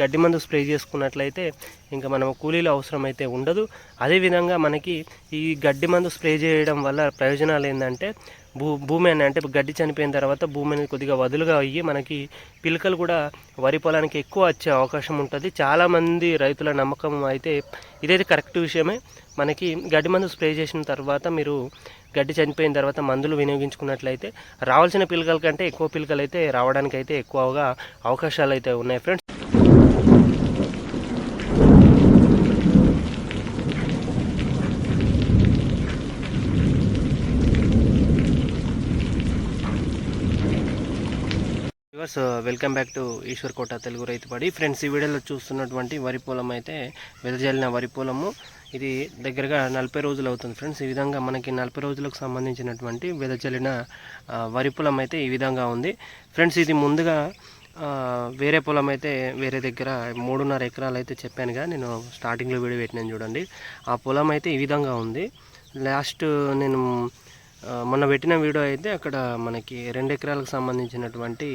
గడ్డి మందు స్ప్రే చేసుకున్నట్లయితే ఇంకా మనం కూలీలు అవసరం అయితే ఉండదు. అదేవిధంగా మనకి ఈ గడ్డి మందు స్ప్రే చేయడం వల్ల ప్రయోజనాలు ఏంటంటే భూ భూమి అని అంటే గడ్డి చనిపోయిన తర్వాత భూమి అనేది కొద్దిగా వదులుగా అయ్యి మనకి పిలకలు కూడా వరి పొలానికి ఎక్కువ వచ్చే అవకాశం ఉంటుంది. చాలామంది రైతుల నమ్మకం అయితే ఇదైతే కరెక్ట్ విషయమే. మనకి గడ్డి మందు స్ప్రే చేసిన తర్వాత మీరు గడ్డి చనిపోయిన తర్వాత మందులు వినియోగించుకున్నట్లయితే రావాల్సిన పిలకల కంటే ఎక్కువ పిలకలు అయితే రావడానికి అయితే ఎక్కువగా అవకాశాలు అయితే ఉన్నాయి. Friends viewers welcome back to Eshwar Kota Telugu Raithubadi friends ఈ వీడియోలో చూస్తున్నటువంటి వరి పొలం అయితే వెదజల్లిన వరి పొలము. ఇది దగ్గరగా నలభై రోజులు అవుతుంది ఫ్రెండ్స్. ఈ విధంగా మనకి నలభై రోజులకు సంబంధించినటువంటి వెదజల్లిన వరి పొలం అయితే ఈ విధంగా ఉంది. ఫ్రెండ్స్ ఇది ముందుగా వేరే పొలం అయితే వేరే దగ్గర మూడున్నర ఎకరాలు అయితే చెప్పానుగా నేను స్టార్టింగ్లో వీడియో పెట్టినాను చూడండి. ఆ పొలం అయితే ఈ విధంగా ఉంది. లాస్ట్ నేను మొన్న పెట్టిన వీడియో అయితే అక్కడ మనకి రెండు ఎకరాలకు సంబంధించినటువంటి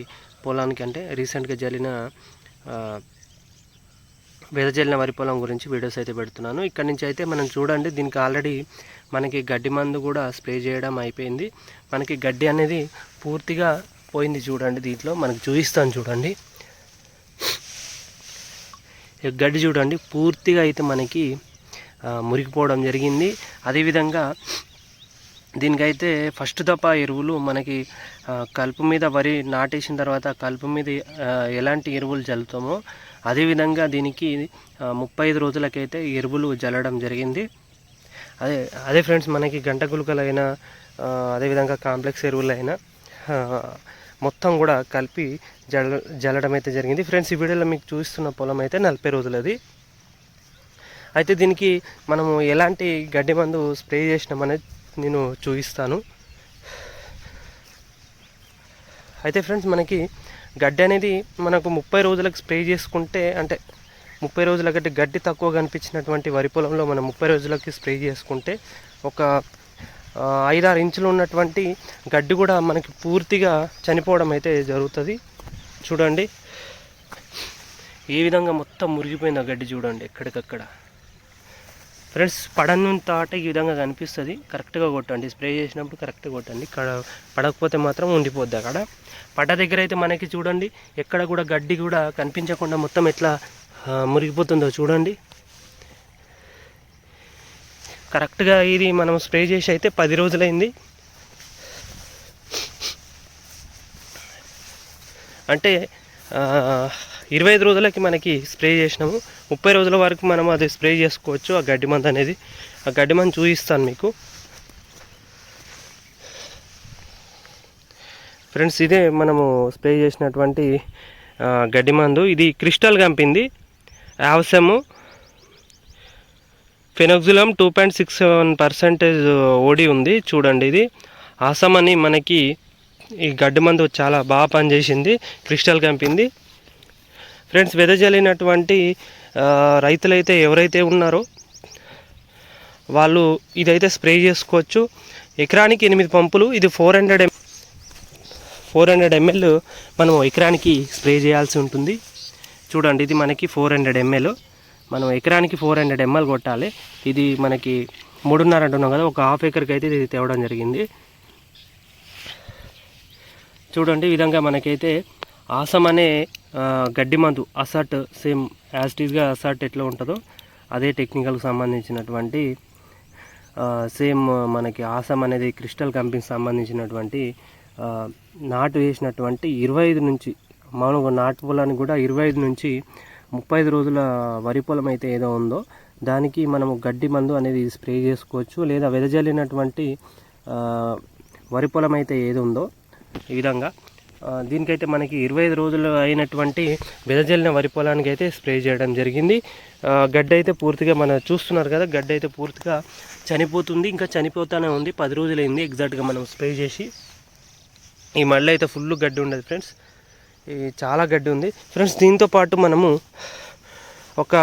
పొలానికి అంటే రీసెంట్గా జల్లిన వెదజల్లిన వరి పొలం గురించి వీడియోస్ అయితే పెడుతున్నాను. ఇక్కడ నుంచి అయితే మనం చూడండి దీనికి ఆల్రెడీ మనకి గడ్డి మందు కూడా స్ప్రే చేయడం అయిపోయింది. మనకి గడ్డి అనేది పూర్తిగా పోయింది చూడండి దీంట్లో. మనకు చూపిస్తాను చూడండి. గడ్డి చూడండి పూర్తిగా అయితే మనకి మురిగిపోవడం జరిగింది. అదేవిధంగా దీనికైతే ఫస్ట్ దఫా ఎరువులు మనకి కలుపు మీద వరి నాటేసిన తర్వాత కలుపు మీద ఎలాంటి ఎరువులు చల్లుతామో అదేవిధంగా దీనికి ముప్పై ఐదు రోజులకైతే ఎరువులు జల్లడం జరిగింది. అదే అదే ఫ్రెండ్స్ మనకి గంట గులకలైనా అదేవిధంగా కాంప్లెక్స్ ఎరువులైనా మొత్తం కూడా కలిపి జల జల్లడం అయితే జరిగింది. ఫ్రెండ్స్ ఈ వీడియోలో మీకు చూస్తున్న పొలం అయితే నలభై రోజులది. అయితే దీనికి మనము ఎలాంటి గడ్డి మందు స్ప్రే చేసినామనేది నేను చూపిస్తాను. అయితే ఫ్రెండ్స్ మనకి గడ్డి అనేది మనకు ముప్పై రోజులకు స్ప్రే చేసుకుంటే అంటే ముప్పై రోజుల గడ్డి గడ్డి తక్కువ కనిపించినటువంటి వరి పొలంలో మనం ముప్పై రోజులకి స్ప్రే చేసుకుంటే ఒక ఐదారు ఇంచులు ఉన్నటువంటి గడ్డి కూడా మనకి పూర్తిగా చనిపోవడం అయితే జరుగుతుంది. చూడండి. ఏ విధంగా మొత్తం మురిగిపోయిన గడ్డి చూడండి ఎక్కడికక్కడ. ఫ్రెండ్స్ పడను తాట ఈ విధంగా కనిపిస్తుంది. కరెక్ట్గా కొట్టండి. స్ప్రే చేసినప్పుడు కరెక్ట్గా కొట్టండి. కడ పడకపోతే మాత్రం ఉండిపోద్ది అక్కడ. పడ్డ దగ్గర అయితే మనకి చూడండి ఎక్కడ కూడా గడ్డి కూడా కనిపించకుండా మొత్తం ఎట్లా మురిగిపోతుందో చూడండి. కరెక్ట్గా ఇది మనం స్ప్రే చేసి అయితే పది రోజులైంది. అంటే ఇరవై ఐదు రోజులకి మనకి స్ప్రే చేసినాము. ముప్పై రోజుల వరకు మనం అది స్ప్రే చేసుకోవచ్చు ఆ గడ్డి మందు అనేది. ఆ గడ్డి మందు చూపిస్తాను మీకు. ఫ్రెండ్స్ ఇదే మనము స్ప్రే చేసినటువంటి గడ్డి మందు. ఇది క్రిస్టల్ కంపింది యావసము ఫెనోక్జులం two point six seven percentage ఓడి ఉంది. చూడండి ఇది. ఆసమ్ అని మనకి ఈ గడ్డి మందు చాలా బాగా పనిచేసింది. క్రిస్టల్ కంపింది ఫ్రెండ్స్ వెదజల్లినటువంటి రైతులైతే ఎవరైతే ఉన్నారో వాళ్ళు ఇదైతే స్ప్రే చేసుకోవచ్చు. ఎకరానికి ఎనిమిది పంపులు ఇది four hundred M four hundred ML మనం ఎకరానికి స్ప్రే చేయాల్సి ఉంటుంది. చూడండి ఇది మనకి ఫోర్ హండ్రెడ్ ఎంఎల్. మనం ఎకరానికి ఫోర్ హండ్రెడ్ ఎంఎల్ కొట్టాలి. ఇది మనకి మూడున్నర అంటున్నాం కదా ఒక హాఫ్ ఎకర్కి అయితే ఇది తేవడం జరిగింది. చూడండి ఈ విధంగా మనకైతే ఆసం అనే గడ్డి మందు అసట్ సేమ్ యాస్టీస్గా అసట్ ఎట్లా ఉంటుందో అదే టెక్నికల్కి సంబంధించినటువంటి సేమ్ మనకి ఆసం అనేది క్రిస్టల్ కంపెనీకి సంబంధించినటువంటి నాటు వేసినటువంటి ఇరవై ఐదు నుంచి మామూలుగా నాటు పొలానికి కూడా ఇరవై ఐదు నుంచి ముప్పై ఐదు రోజుల వరి పొలం అయితే ఏదో ఉందో దానికి మనము గడ్డి మందు అనేది స్ప్రే చేసుకోవచ్చు లేదా వెదజల్లినటువంటి వరి పొలం అయితే ఏది ఉందో ఈ విధంగా. దీనికైతే మనకి ఇరవై ఐదు రోజులు అయినటువంటి వెదజల్లిన వరి పొలానికి అయితే స్ప్రే చేయడం జరిగింది. గడ్డ అయితే పూర్తిగా మన చూస్తున్నారు కదా గడ్డ అయితే పూర్తిగా చనిపోతుంది ఇంకా చనిపోతానే ఉంది. పది రోజులైంది ఎగ్జాక్ట్గా మనం స్ప్రే చేసి. ఈ మళ్ళీ అయితే ఫుల్ గడ్డి ఉండదు ఫ్రెండ్స్. ఈ చాలా గడ్డి ఉంది. ఫ్రెండ్స్ దీంతో పాటు మనము ఒక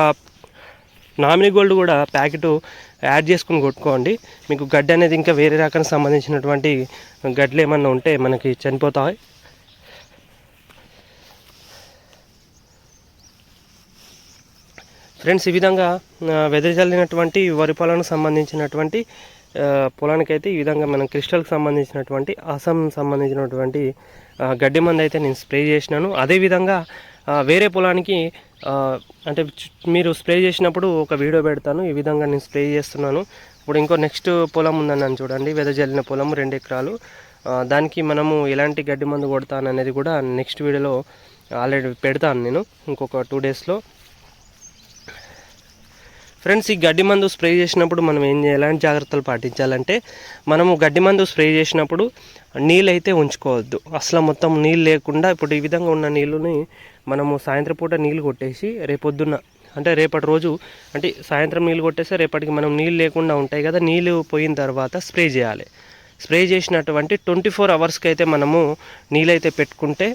నామినీ గోల్డ్ కూడా ప్యాకెట్ యాడ్ చేసుకుని కొట్టుకోండి. మీకు గడ్డి అనేది ఇంకా వేరే రకానికి సంబంధించినటువంటి గడ్డలు ఏమన్నా ఉంటే మనకి చనిపోతాయి. ఫ్రెండ్స్ ఈ విధంగా వెదజల్లినటువంటి వరి పొలానికి సంబంధించినటువంటి పొలానికి పొలానికైతే ఈ విధంగా మనం క్రిస్టల్కి సంబంధించినటువంటి అసం సంబంధించినటువంటి గడ్డి మందు అయితే నేను స్ప్రే చేసినాను. అదేవిధంగా వేరే పొలానికి అంటే మీరు స్ప్రే చేసినప్పుడు ఒక వీడియో పెడతాను. ఈ విధంగా నేను స్ప్రే చేస్తున్నాను. ఇప్పుడు ఇంకో నెక్స్ట్ పొలం ఉందన్నాను చూడండి. వెదజల్లిన పొలం రెండు ఎకరాలు. దానికి మనము ఎలాంటి గడ్డి మందు కొడతాను అనేది కూడా నెక్స్ట్ వీడియోలో ఆల్రెడీ పెడతాను నేను. ఇంకొక టూ డేస్లో. ఫ్రెండ్స్ ఈ గడ్డి మందు స్ప్రే చేసినప్పుడు మనం ఏం ఎలాంటి జాగ్రత్తలు పాటించాలంటే మనము గడ్డి మందు స్ప్రే చేసినప్పుడు నీళ్ళు అయితే ఉంచుకోవద్దు. అసలు మొత్తం నీళ్ళు లేకుండా ఇప్పుడు ఈ విధంగా ఉన్న నీళ్ళని మనము సాయంత్రం పూట నీళ్ళు కొట్టేసి రేపొద్దున్న అంటే రేపటి రోజు అంటే సాయంత్రం నీళ్ళు కొట్టేస్తే రేపటికి మనం నీళ్ళు లేకుండా ఉంటాయి కదా నీళ్ళు పోయిన తర్వాత స్ప్రే చేయాలి. స్ప్రే చేసినటువంటి ట్వంటీ ఫోర్ అవర్స్కి అయితే మనము నీళ్ళైతే పెట్టుకుంటే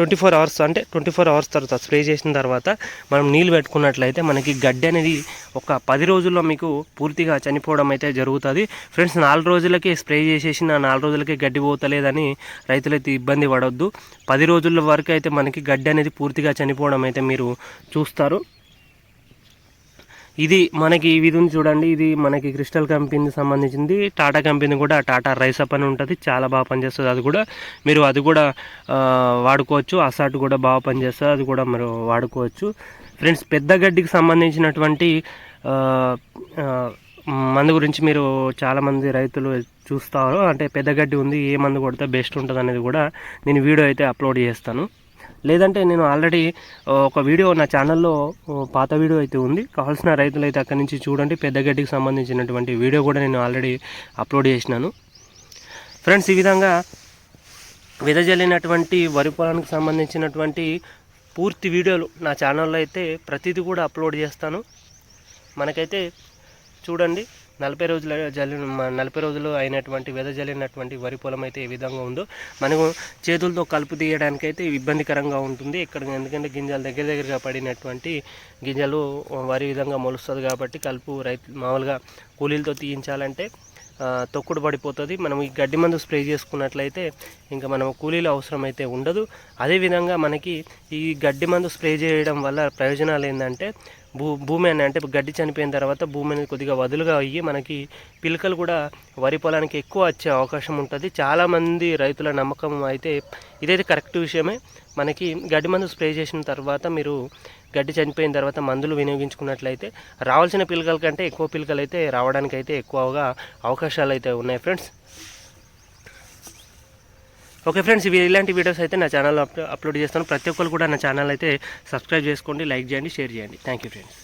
ట్వంటీ ఫోర్ అవర్స్ అంటే ట్వంటీ ఫోర్ అవర్స్ తర్వాత స్ప్రే చేసిన తర్వాత మనం నీళ్ళు పెట్టుకున్నట్లయితే మనకి గడ్డి అనేది ఒక పది రోజుల్లో మీకు పూర్తిగా చనిపోవడం అయితే జరుగుతుంది. ఫ్రెండ్స్ నాలుగు రోజులకే స్ప్రే చేసేసి నా నాలుగు రోజులకే గడ్డి పోతలేదని రైతులైతే ఇబ్బంది పడవద్దు పది రోజుల వరకు అయితే మనకి గడ్డి అనేది పూర్తిగా చనిపోవడం అయితే మీరు చూస్తారు. ఇది మనకి ఈ విధం చూడండి ఇది మనకి క్రిస్టల్ కంపెనీకి సంబంధించింది. టాటా కంపెనీ కూడా టాటా రైస్ అప్ అని ఉంటుంది చాలా బాగా పనిచేస్తుంది. అది కూడా మీరు అది కూడా వాడుకోవచ్చు. అసాట్ కూడా బాగా పనిచేస్తుంది అది కూడా మీరు వాడుకోవచ్చు. ఫ్రెండ్స్ పెద్ద గడ్డికి సంబంధించినటువంటి మందు గురించి మీరు చాలామంది రైతులు చూస్తారు. అంటే పెద్ద గడ్డి ఉంది ఏ మందు కొడితే బెస్ట్ ఉంటుంది అనేది కూడా నేను వీడియో అయితే అప్లోడ్ చేస్తాను. లేదంటే నేను ఆల్రెడీ ఒక వీడియో నా ఛానల్లో పాత వీడియో అయితే ఉంది. కావాల్సిన రైతులు అయితే అక్కడి నుంచి చూడండి. పెద్ద గడ్డికి సంబంధించినటువంటి వీడియో కూడా నేను ఆల్రెడీ అప్లోడ్ చేసినాను. ఫ్రెండ్స్ ఈ విధంగా వెదజల్లినటువంటి వరి పొలానికి సంబంధించినటువంటి పూర్తి వీడియోలు నా ఛానల్లో అయితే ప్రతిదీ కూడా అప్లోడ్ చేస్తాను. మనకైతే చూడండి. నలభై రోజుల జల్లిన నలభై రోజులు అయినటువంటి వెద జల్లినటువంటి వరి పొలం అయితే ఏ విధంగా ఉందో మనకు చేతులతో కలుపు తీయడానికి అయితే ఇబ్బందికరంగా ఉంటుంది. ఇక్కడ ఎందుకంటే గింజలు దగ్గర దగ్గరగా పడినటువంటి గింజలు వరి విధంగా మొలుస్తుంది కాబట్టి కలుపు రైతు మామూలుగా కూలీలతో తీయించాలంటే తొక్కుడు పడిపోతుంది. మనం ఈ గడ్డి మందు స్ప్రే చేసుకున్నట్లయితే ఇంకా మనం కూలీలు అవసరం అయితే ఉండదు. అదేవిధంగా మనకి ఈ గడ్డి మందు స్ప్రే చేయడం వల్ల ప్రయోజనాలు ఏంటంటే భూ భూమి అని అంటే గడ్డి చనిపోయిన తర్వాత భూమి అనేది కొద్దిగా వదులుగా అయ్యి మనకి పిలకలు కూడా వరి పొలానికి ఎక్కువ వచ్చే అవకాశం ఉంటుంది. చాలామంది రైతుల నమ్మకం అయితే ఇదైతే కరెక్ట్ విషయమే. మనకి గడ్డి మందు స్ప్రే చేసిన తర్వాత మీరు గడ్డి చనిపోయిన తర్వాత మందులు వినియోగించుకున్నట్లయితే రావాల్సిన పిలకల కంటే ఎక్కువ పిలకలు అయితే రావడానికి అయితే ఎక్కువగా అవకాశాలు అయితే ఉన్నాయి ఫ్రెండ్స్. ఓకే ఫ్రెండ్స్ ఇవి ఇలాంటి వీడియోస్ అయితే నా ఛానల్లో అప్ అప్లోడ్ చేస్తాను. ప్రతి ఒక్కరు కూడా నా ఛానల్ అయితే సబ్స్క్రైబ్ చేసుకోండి లైక్ చేయండి షేర్ చేయండి. Thank you friends